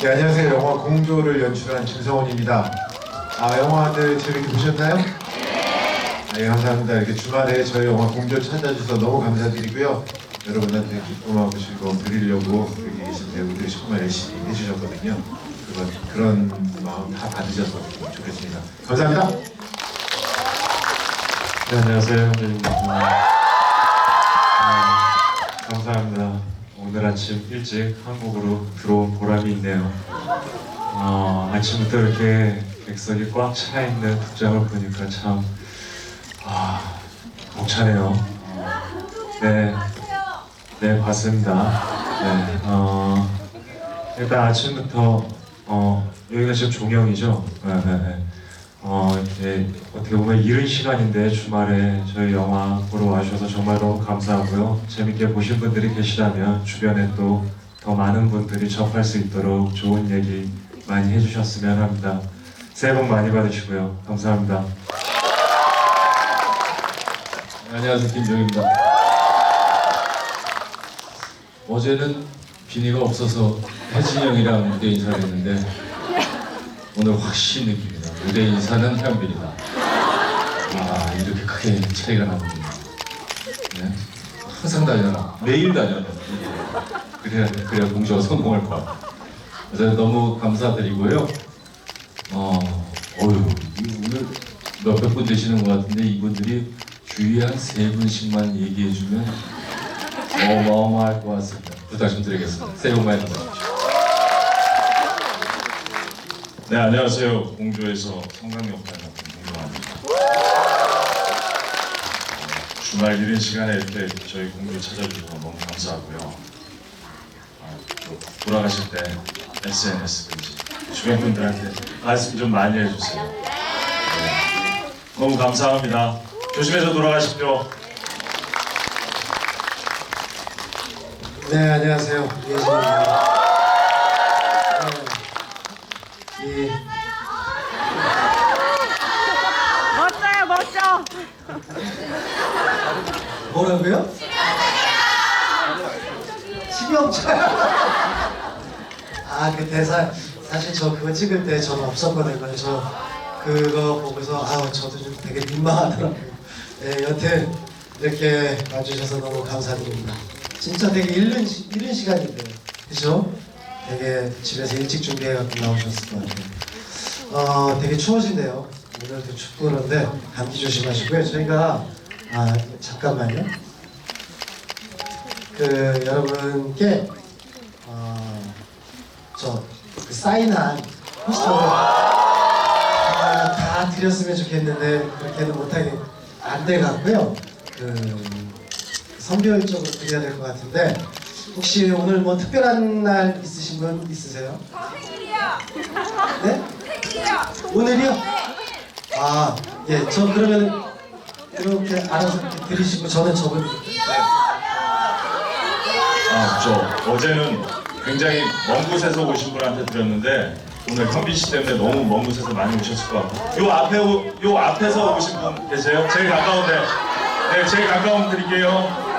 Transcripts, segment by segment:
네, 안녕하세요. 영화 공조를 연출한 김성원입니다. 아, 영화들 재밌게 보셨나요? 네. 감사합니다. 이렇게 주말에 저희 영화 공조 찾아주셔서 너무 감사드리고요. 여러분한테 기쁨하고 즐거움 드리려고 여기 계신 배우들이 정말 열심히 해주셨거든요. 그런, 그런 마음 다 받으셔서 좋겠습니다. 감사합니다. 네, 안녕하세요. 현진입니다. 아, 감사합니다. 오늘 아침 일찍 한국으로 들어온 보람이 있네요. 어, 아침부터 이렇게 객석이 꽉 차 있는 극장을 보니까 참 아, 벅차네요. 어, 네, 네 봤습니다. 네, 어, 일단 아침부터 어, 여기가 지금 종영이죠. 네, 네, 네. 어, 이렇게 어떻게 보면 이른 시간인데 주말에 저희 영화 보러 와주셔서 정말 너무 감사하고요. 재밌게 보신 분들이 계시다면 주변에 또 더 많은 분들이 접할 수 있도록 좋은 얘기 많이 해주셨으면 합니다. 새해 복 많이 받으시고요. 감사합니다. 안녕하세요 김정입니다. 어제는 비니가 없어서 혜진이 형이랑 무대 인사를 했는데 오늘 확실히 느낍니다. 무대 인사는 현빈이다. 아 이렇게 크게 차이가 나는군요. 네? 항상 다녀라. 매일 다녀라. 그래야 그래야 공주가 성공할 거야. 그래서 너무 감사드리고요. 어, 어휴, 이 오늘 몇백 분 되시는 것 같은데 이분들이 주위에 한 세 분씩만 얘기해주면 어마어마할 것 같습니다. 부탁 좀 드리겠습니다. 새해 복 많이 받으십시오. 네 안녕하세요 공주에서 성강 역할 맡은 공주입니다 주말 이른 시간에 이렇게 저희 공주 찾아주셔서 너무 감사하고요 아, 또 돌아가실 때 SNS 든지 주변 분들한테 말씀 좀 많이 해주세요 네. 너무 감사합니다 조심해서 돌아가십시오 네, 안녕하세요. 이혜진입니다. 네, 이 멋져요, 멋져. 뭐라고요? 치명차요. 아, 그 대사 사실 저 그거 찍을 때 저는 없었거든요. 저 그거 보고서 아우 저도 좀 되게 민망하더라고요. 네, 여튼 이렇게 와주셔서 너무 감사드립니다. 진짜 되게 이른, 시, 이른 시간인데, 그죠? 되게 집에서 일찍 준비해갖고 나오셨을 것 같아요. 어, 되게 추워지네요. 오늘도 춥고 그런데 감기 조심하시고요. 저희가 아 잠깐만요. 그 여러분께 어, 저그 사인한 포스터를 아, 다 드렸으면 좋겠는데 그렇게는 못하게 안 돼갖고요. 그 선별적으로 드려야 될 것 같은데 혹시 오늘 뭐 특별한 날 있으신 분 있으세요? 네? 오늘이요? 아, 예, 저 그러면 이렇게 알아서 이렇게 드리시고 저는 저분 아, 저 어제는 굉장히 먼 곳에서 오신 분한테 드렸는데 오늘 현빈 씨 때문에 너무 먼 곳에서 많이 오셨을 것 같고 요 앞에 오, 요 앞에서 오신 분 계세요? 제일 가까운데 네 제일 가까운 분 드릴게요.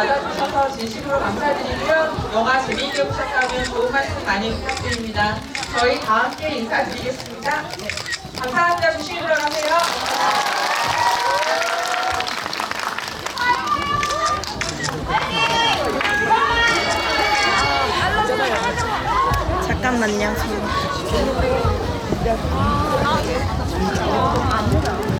맞아주셔서 진심으로 감사드리고요. 영화 재미있게 보셨다면 좋은 말씀 많이 부탁드립니다. 저희 다 함께 인사드리겠습니다. 감사합니다. 조심히 들어가세요. 잠깐만요.